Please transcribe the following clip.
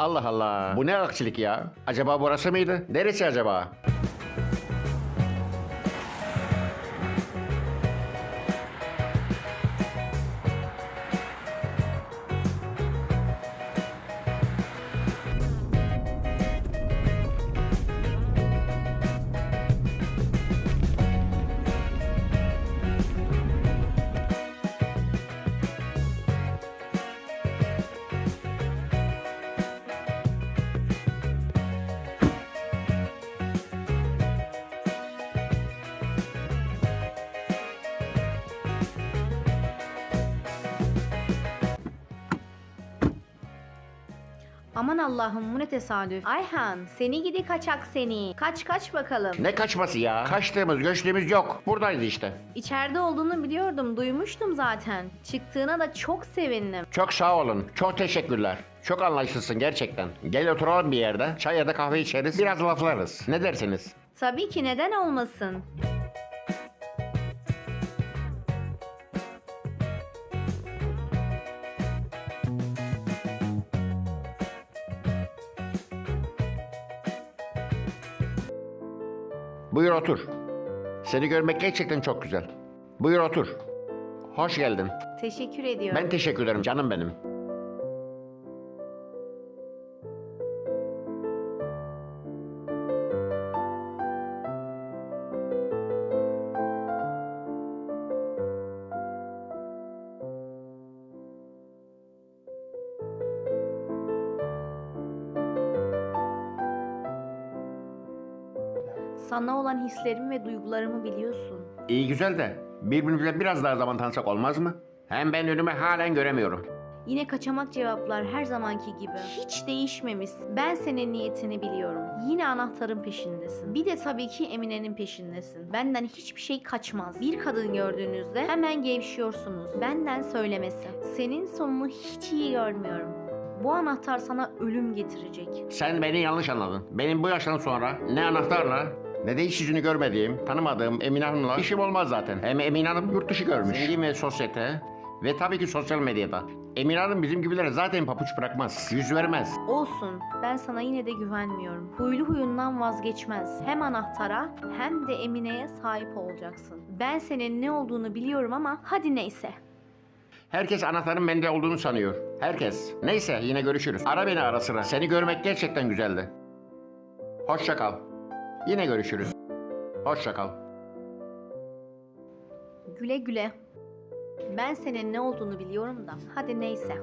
Allah Allah. Bu ne aksilik ya? Acaba burası mıydı? Neresi acaba? Aman Allah'ım bu ne tesadüf. Ayhan seni gidi kaçak seni. Kaç kaç bakalım. Ne kaçması ya? Kaçtığımız, göçtüğümüz yok. Buradayız işte. İçeride olduğunu biliyordum duymuştum zaten. Çıktığına da çok sevindim. Çok sağ olun. Çok teşekkürler. Çok anlayışlısın gerçekten. Gel oturalım bir yerde. Çay ya da kahve içeriz. Biraz laflarız. Ne dersiniz? Tabii ki neden olmasın. Buyur otur. Seni görmek gerçekten çok güzel. Buyur otur. Hoş geldin. Teşekkür ediyorum. Ben teşekkür ederim canım benim. Sana olan hislerimi ve duygularımı biliyorsun. İyi güzel de birbirimize biraz daha zaman tanısak olmaz mı? Hem ben önümü halen göremiyorum. Yine kaçamak cevaplar her zamanki gibi. Hiç değişmemiş. Ben senin niyetini biliyorum. Yine anahtarın peşindesin. Bir de tabii ki Emine'nin peşindesin. Benden hiçbir şey kaçmaz. Bir kadın gördüğünüzde hemen gevşiyorsunuz. Benden söylemesi. Senin sonunu hiç iyi görmüyorum. Bu anahtar sana ölüm getirecek. Sen beni yanlış anladın. Benim bu yaştan sonra ne anahtarla ne de hiç yüzünü görmediğim, tanımadığım Emine Hanım'la işim olmaz zaten. Hem Emine Hanım yurt dışı görmüş. Zengin ve sosyete ve tabii ki sosyal medyada. Emine Hanım bizim gibilere zaten papuç bırakmaz, yüz vermez. Olsun. Ben sana yine de güvenmiyorum. Huylu huyundan vazgeçmez. Hem anahtara hem de Emine'ye sahip olacaksın. Ben senin ne olduğunu biliyorum ama hadi neyse. Herkes anahtarın bende olduğunu sanıyor. Herkes. Neyse yine görüşürüz. Ara beni ara sıra. Seni görmek gerçekten güzeldi. Hoşça kal. Yine görüşürüz. Hoşça kal. Güle güle. Ben senin ne olduğunu biliyorum da. Hadi neyse.